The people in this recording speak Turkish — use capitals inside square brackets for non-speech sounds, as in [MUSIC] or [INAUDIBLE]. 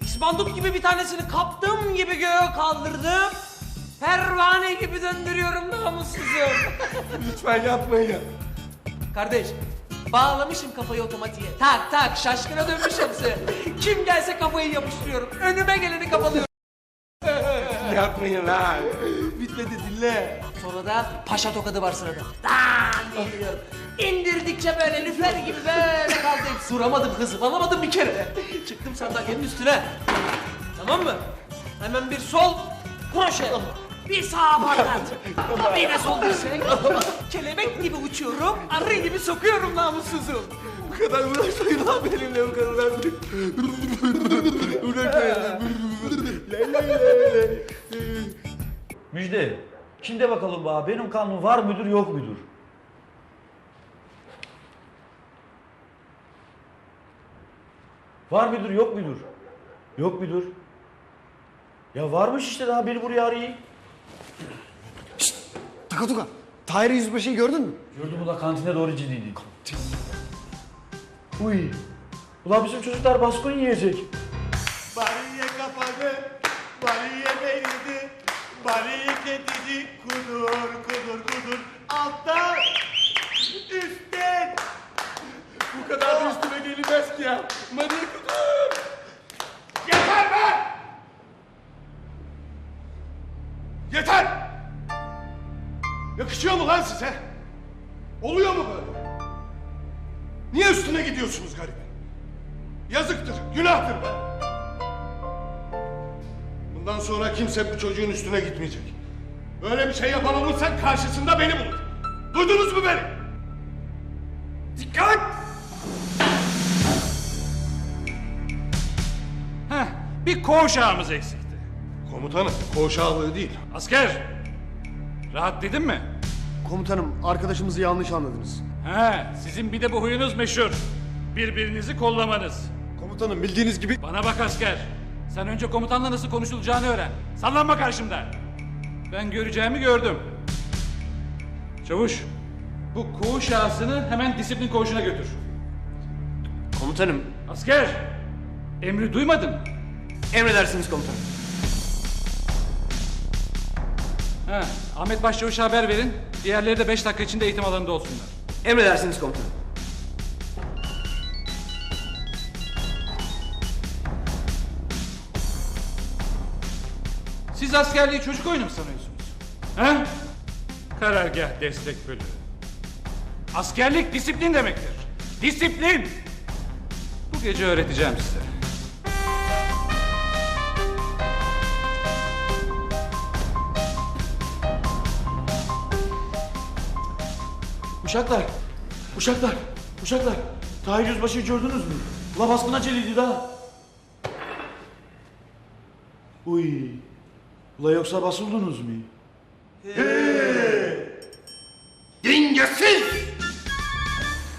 İsmandut gibi bir tanesini kaptım gibi göğe kaldırdım. Pervane gibi döndürüyorum namussuzum. [LAUGHS] Lütfen yapmayın. Kardeş, bağlamışım kafayı otomatiğe. Tak tak şaşkına dönmüş hepsi. Kim gelse kafayı yapıştırıyorum. Önüme geleni kafalıyorum. Yapmayın lan. Bitmedi dinle. Sonra da paşa tokadı var sırada. Dan diye indiriyorum. İndirdikçe böyle lüfer gibi böyle kaldı. Duramadım hızı alamadım bir kere. Çıktım sandalyenin üstüne. Tamam mı? Hemen bir sol kroşe. Bir sağ bardak. Bir de sol dirsek. Kelebek gibi uçuyorum. Arı gibi sokuyorum namussuzum. Bu kadar uğraşmayın lan benimle bu kadar Müjde. Şimdi bakalım bana benim kanun var müdür yok müdür? Var müdür yok müdür? Yok müdür. Ya varmış işte daha beni buraya arayın. Tuka tuka. Tahir Yüzbaşı'yı gördün mü? Gördüm ula kantine doğru ciddiydi. Uy. Ulan bizim çocuklar baskın yiyecek. Bariye kapadı, bariye verildi, bariye kedidi kudur kudur kudur alttan üstten. Bu kadar da üstüme gelinmez ki ya. Maria kudur. Yeter be! Yeter! Yakışıyor mu lan size? Oluyor mu böyle? Niye üstüne gidiyorsunuz garibin? Yazıktır, günahtır be. Bundan sonra kimse bu çocuğun üstüne gitmeyecek. Böyle bir şey yapan olursa karşısında beni bulur. Duydunuz mu beni? Dikkat! Heh, bir koğuşağımız eksikti. Komutanım, koğuş ağalığı değil. Asker, rahat dedim mi? Komutanım arkadaşımızı yanlış anladınız. He, sizin bir de bu huyunuz meşhur. Birbirinizi kollamanız. Komutanım bildiğiniz gibi... Bana bak asker. Sen önce komutanla nasıl konuşulacağını öğren. Sallanma karşımda. Ben göreceğimi gördüm. Çavuş, bu koğuş ağasını hemen disiplin koğuşuna götür. Komutanım. Asker, emri duymadın. Emredersiniz komutanım. He, Ahmet Başçavuş'a haber verin. Diğerleri de beş dakika içinde eğitim alanında olsunlar. Emredersiniz komutanım. Siz askerliği çocuk oyunu mu sanıyorsunuz? He? Karargah destek bölüğü. Askerlik disiplin demektir. Disiplin! Bu gece öğreteceğim size. Uşaklar. Uşaklar. Uşaklar. Tahir Yüzbaşı'yı gördünüz mü? Ula baskına çeliydi daha. Uy. Ula yoksa basıldınız mı? Dingesiz!